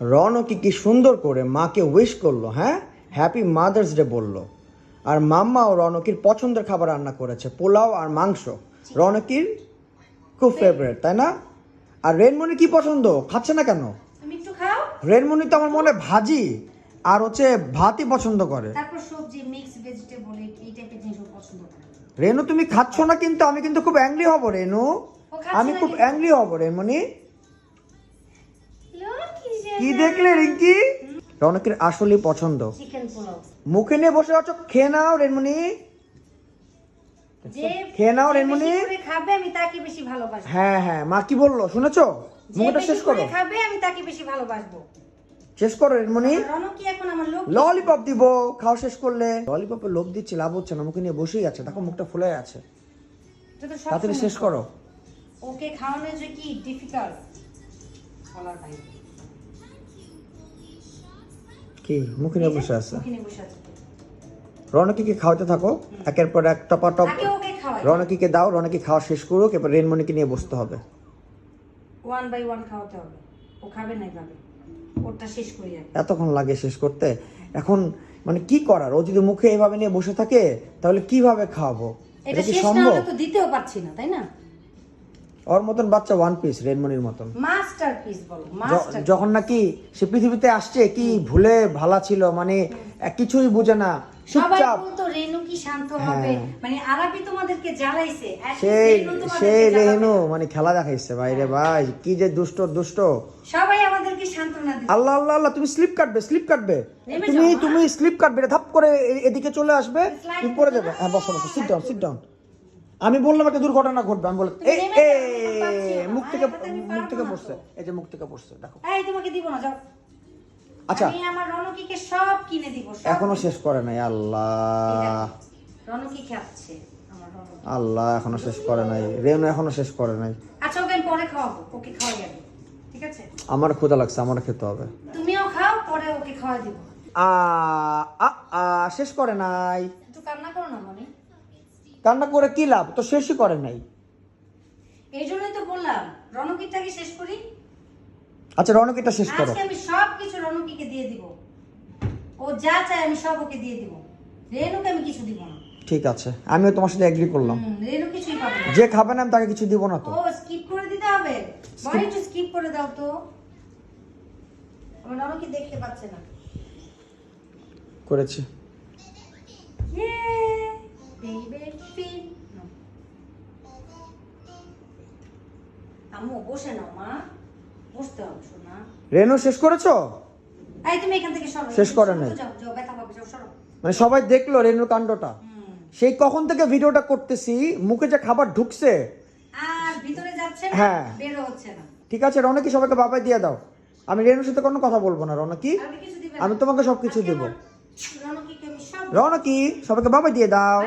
রনকি কি সুন্দর করে মাকে উইশ করল হ্যাঁ? হ্যাপি মাদার্স ডে বলল। আর মাম্মা ও রনকির পছন্দের খাবার রান্না করেছে পোলাও আর মাংস। রনকির খুব ফেভারিট তাই না? আর রেনমণি কি পছন্দ? খাচ্ছে না কেন? রেনমণি তো আমার মনে ভাজি আর হচ্ছে ভাতই পছন্দ করে। তারপর সবজি মিক্স ভেজিটেবল এই টাইপের জিনিস পছন্দ করে। রেনু তুমি খাচ্ছ না কিন্তু? আমি কিন্তু খুব অ্যাংরি হব রেনু। আমি খুব। অ্যাংরি হব রেনমণি। কি দেখলে রিঙ্কি? রনকের আসলেই পছন্দ। মুখে নিয়ে বসে আছো খেয়ে নাও রেনমণি। যে খেয়ে নাও যে রেনমণি। খাবে আমি তাকে বেশি ভালোবাসবো। হ্যাঁ হ্যাঁ মা কি বলল শুনেছো? মুখটা শেষ করো। খাবে আমি তাকে বেশি ভালোবাসবো। শেষ করো লোক। ললিপপ দিব খাওয়া শেষ করলে। ললিপপে লোভ দিচ্ছে লাভ হচ্ছে না মুখে নিয়ে বসেই আছে। দেখো মুখটা ফুলে আছে। তাড়াতাড়ি শেষ করো। ওকে খাওয়ানো যে কি ডিফিকাল্ট বলার বাইরে। কি? মুখে নিয়ে বসে আছে? রনকিকে খাওয়াতে থাকো। একের পর এক টপা টপ রনকিকে দাও রনকি খাওয়া শেষ করুক এবার রেনমণিকে নিয়ে বসতে হবে। ওয়ান বাই ওয়ান খাওয়াতে হবে। ও খাবে না এভাবে। ওরটা শেষ করি আগে এতক্ষণ লাগে শেষ করতে। এখন মানে কি করার? ও যদি মুখে এভাবে নিয়ে বসে থাকে তাহলে কীভাবে খাওয়াবো? এটা এটা কি সম্ভব? তো দিতেও পারছি না তাই না? ওর মতন বাচ্চা ওয়ান পিস রেনমনির মতন। মাস্টার পিস বলো মাস্টার যখন নাকি সে পৃথিবীতে আসছে কি ভুলে ভালা ছিল মানে কিছুই বুঝে না সবাই চুপচাপ বলতো রেনু কি শান্ত হবে? হ্যাঁ। মানে আরাবি তোমাদেরকে জ্বালাইছে সেই সেই রেনু মানে খেলা দেখাইছে বাইরে ভাই কি যে দুষ্ট দুষ্ট। সবাই আমাদেরকে সান্ত্বনা দিচ্ছে। আল্লাহ আল্লাহ আল্লাহ তুমি স্লিপ কাটবে স্লিপ কাটবে। তুমি তুমি স্লিপ কাটবে ধাপ করে এদিকে চলে আসবে তুমি পড়ে যাবে। হ্যাঁ বসো বসো সিট ডাউন সিট ডাউন আমি বললাম একটা দুর্ঘটনা ঘটবে আমি বললাম এই থেকে মুখ থেকে পড়ছে। এই যে মুখ থেকে পড়ছে দেখো। এই তোমাকে দিব না যাও। আচ্ছা। আমি আমার রনকিকে সব কিনে দিব এখনও শেষ করে নাই আল্লাহ। রনকি খাচ্ছে আল্লাহ এখনও শেষ করে নাই। রেনু এখনও শেষ করে নাই। আচ্ছা ওকে পরে খাওয়াবো ওকে খাওয়াই যাবে ঠিক আছে? আমার ক্ষুধা লাগছে আমার খেতে হবে। তুমিও খাও পরে ওকে খাওয়াই দিব। আ আ আ শেষ করে নাই। একটু কান্না করো না মনে। কান্না করে কি লাভ? তো শেষই করে নাই। এই জন্যই তো বললাম রনকিটাকে শেষ করি? আচ্ছা রনকিটা শেষ করো। আজকে আমি সব কিছু রনকিকে দিয়ে দিব। ও যা চায় আমি সব ওকে দিয়ে দিব। রেনুকে আমি কিছু দিব না। ঠিক আছে আমিও তোমার সাথে এগ্রি করলাম। রেনু কিছুই পাবে না। যে খাবে না আমি তাকে কিছু দিব না তো। ও স্কিপ করে দিতে হবে। বড় একটু স্কিপ করে দাও তো। আমার রনকি দেখতে পাচ্ছে না। করেছি। Yay! Baby fin. No. আম্মু বসে নাও মা। বসতে হবে শোনা রেনু শেষ করেছ? এই তুমি এখান থেকে সরো শেষ করে নাই। যাও যাও ব্যথা পাবে যাও সরো। মানে সবাই দেখল রেনুর কাণ্ডটা। সেই কখন থেকে ভিডিওটা করতেছি মুখে যে খাবার ঢুকছে। আর ভিতরে যাচ্ছে না হ্যাঁ। বেরো হচ্ছে না। ঠিক আছে রনকি সবাইকে বাবাই দিয়ে দাও। আমি রেনুর সাথে কোনো কথা বলব না রনকি আমি তোমাকে সবকিছু দেব। রনকি সবাইকে বাবাই দিয়ে দাও।